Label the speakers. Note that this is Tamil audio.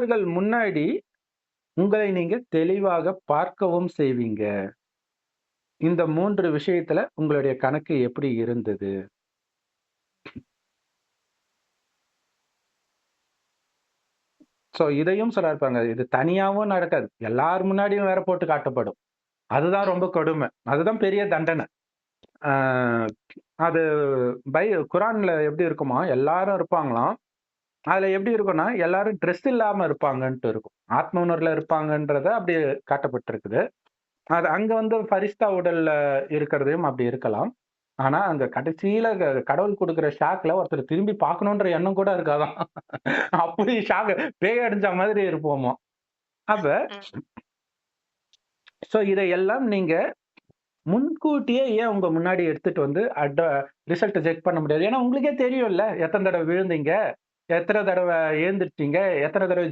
Speaker 1: மற்றவர்கள் முன்னாடி உங்களை நீங்க தெளிவாக பார்க்கவும் செய்வீங்க. இந்த மூன்று விஷயத்துல உங்களுடைய கணக்கு எப்படி இருந்தது? ஸோ இதையும் சொல்றாரு இது தனியாவும் நடக்காது. எல்லார் முன்னாடியும் வேற போட்டு காட்டப்படும். அதுதான் ரொம்ப கொடுமை. அதுதான் பெரிய தண்டனை. அது பை குரான்ல எப்படி இருக்குமா, எல்லாரும் இருப்பாங்களாம். அதுல எப்படி இருக்கும்னா, எல்லாரும் ட்ரெஸ் இல்லாம இருப்பாங்கன்ட்டு இருக்கும். ஆத்ம உணர்வுல இருப்பாங்கன்றத அப்படி காட்டப்பட்டிருக்குது. அது அங்க வந்து ஃபரிஸ்தா உடல்ல இருக்கிறதையும் அப்படி இருக்கலாம். ஆனா, அங்க கடைசியில க கடவுள் குடுக்குற ஷாக்ல ஒருத்தர் திரும்பி பார்க்கணுன்ற எண்ணம் கூட இருக்காதாம். அப்படி ஷாக் பேய் அடிச்ச மாதிரி இருப்போமாம். அப்ப. ஸோ இதையெல்லாம் நீங்க முன்கூட்டியே ஏன் உங்க முன்னாடி எடுத்துட்டு வந்து அட ரிசல்ட்ட செக் பண்ண முடியாது? ஏன்னா உங்களுக்கே தெரியும்ல. எத்தன தடவ விழுந்தீங்க? எத்தனை தடவை எழுந்திரிச்சீங்க? எத்தனை தடவை